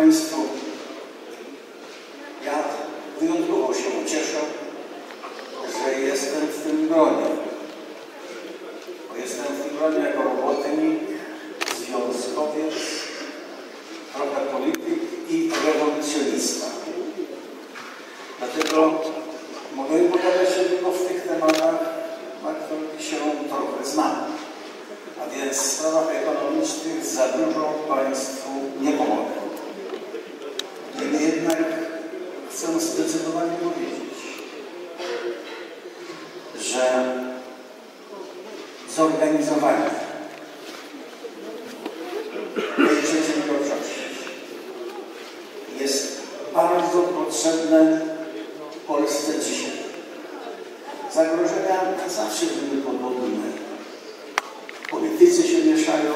Państwo, ja wyjątkowo się cieszę, że jestem w tym gronie. Bo jestem w tym gronie jako robotnik, związkowiec, trochę polityk i rewolucjonista. Dlatego mogę wypowiadać się tylko w tych tematach, na których się trochę znam. A więc w sprawach ekonomicznych za dużo Państwu nie pomogę. Przedsiębiorczości jest bardzo potrzebne Polsce dzisiaj. Zagrożenia zawsze były podobne. Politycy się mieszają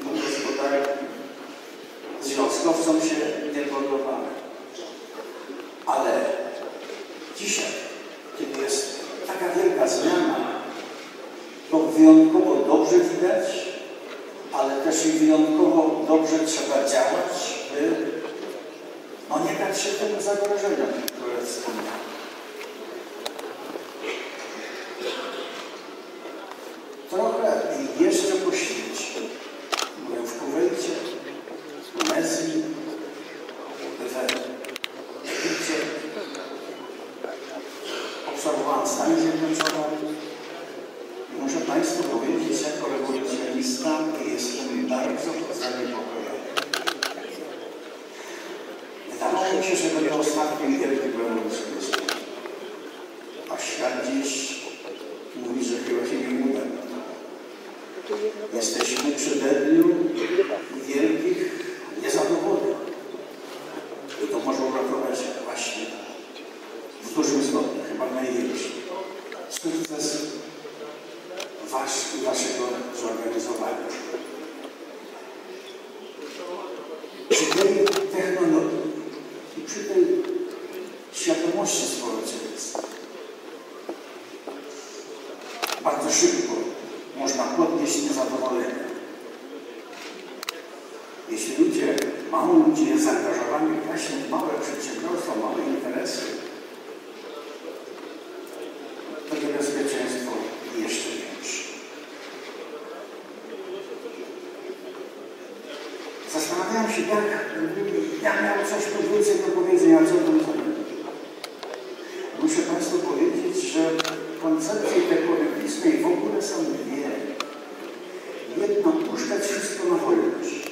do gospodarki, związkowcom się nie podoba. Ale dzisiaj, kiedy jest taka wielka zmiana, to wyjątkowo dobrze widać, ale też i wyjątkowo dobrze trzeba działać, by no nie dać się tym zagrożeniom, które wspomniałem. Trochę jeszcze po świecie. Byłem w Kuwejcie, w Tunezji, w Egipcie. Obserwowałem Stany Zjednoczone. I muszę Państwu powiedzieć, jako rewolucjonista jestem bardzo zaniepokojony. Wydawało mi się, że będzie ostatnim wielkim rewolucjonistą. A świat dziś mówi, że chyba się nie uda. Jesteśmy przy bedniu wielkich niezadowoleń. I to może uratować właśnie w dużym stopniu, chyba największy. Sukces wasz i waszego zorganizowania. Bardzo szybko można podnieść niezadowolenie. Jeśli ludzie, mało ludzi jest zaangażowanych właśnie w małe przedsiębiorstwa, małe interesy, to niebezpieczeństwo jeszcze większe. Zastanawiałem się, jak ja miałem coś tu więcej do powiedzenia, co bym dwie. Jedno, puszczać wszystko na wolność.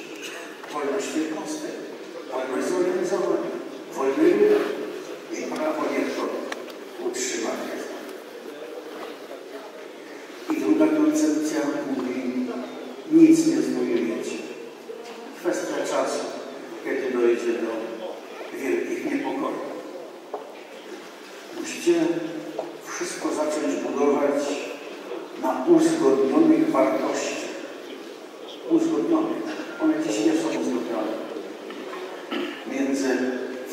Wolność jednostek, wolność zorganizowania, wolny i prawo niech to utrzyma. I druga koncepcja mówi, nic nie zbudujecie. Kwestia czasu, kiedy dojdzie do wielkich niepokojów. Musicie wszystko zacząć budować na wartościach. Uzgodnionych. One dziś nie są uzgodnione. Między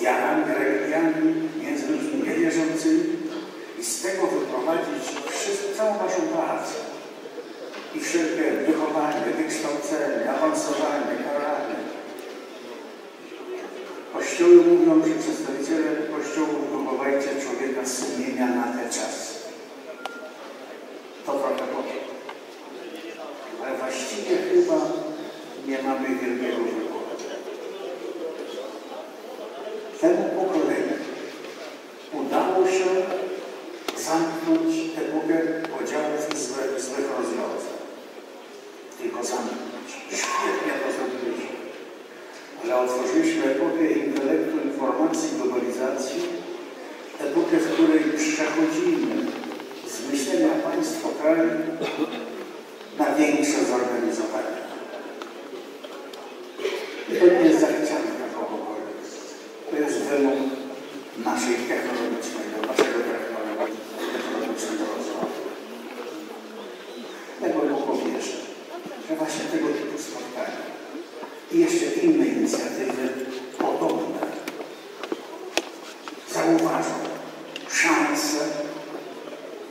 wiarami, religiami, między ludźmi niewierzącymi i z tego wyprowadzić wszystko, całą naszą pracę i wszelkie wychowanie, wykształcenie, awansowanie, karanie. Kościoły mówią, że przedstawiciele Kościołów wychowajcie człowieka sumienia na te czasy. To trochę powiem. Ale właściwie chyba nie mamy wielkiego wyboru. Temu pokoleniu udało się zamknąć epokę podziałów i złych, złych rozwiązań. Tylko zamknąć. Świetnie to zrobiliśmy. Ale otworzyliśmy epokę informacji, globalizacji, epokę, w której przechodzimy z myślenia państwa kraju na większe zorganizowanie. I to nie jest zachcianka kogokolwiek. To jest wymóg naszej technologicznego, naszego technologicznego rozwoju. Ja głęboko wierzę, że właśnie tego typu spotkania i jeszcze inne inicjatywy podobne zauważą szansę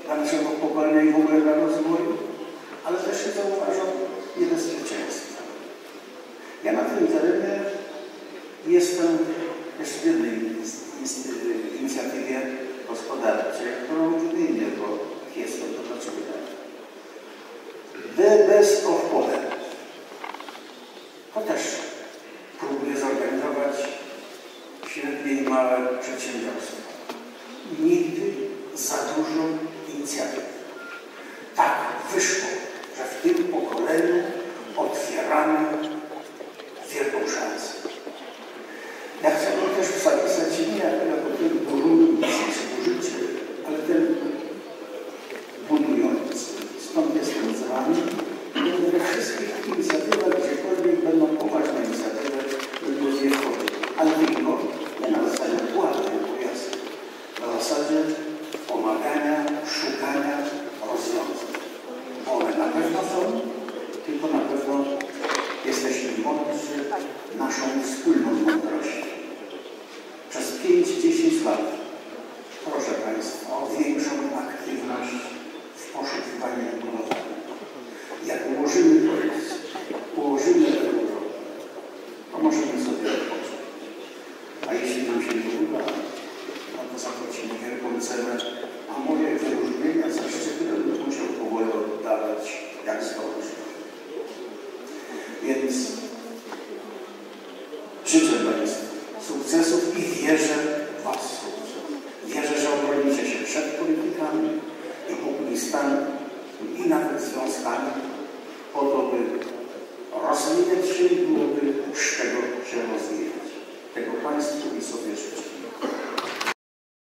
dla naszego pokolenia i w ogóle dla rozwoju, ale też się zauważą niebezpieczeństwa. Ja na tym terenie Jestem też w jednej ins- ins- inicjatywie gospodarczej, którą wymienię, bo jestem to dlaczego tak. Best of Poland. To też próbuję zorganizować średnie i małe przedsiębiorstwa. Nigdy za dużo inicjatyw. Tak wyszło, że w tym pokoleniu otwieramy wchodził. Ale tylko nie na zasadzie pomagania, szukania rozwiązań. One na pewno są, tylko na pewno jesteśmy mądrzy naszą wspólną mądrością. Przez 5-10 lat proszę Państwa o większą aktywność w poszukiwaniu i budowaniu. Jak ułożymy projekt, ułożymy euro, to możemy sobie odpocząć. A jeśli nam się nie uda, no to zapłacimy wielką cenę, a moje wyróżnienia, zaszczyty będę musiał powoli oddawać jak zdolność. Więc życzę Państwu sukcesów i wierzę w Was sukces. Wierzę, że obronicie się przed politykami i populistami i nawet związkami po to, by rozwijać się i byłoby z czego się rozwijać. Tego Państwu i sobie życzę.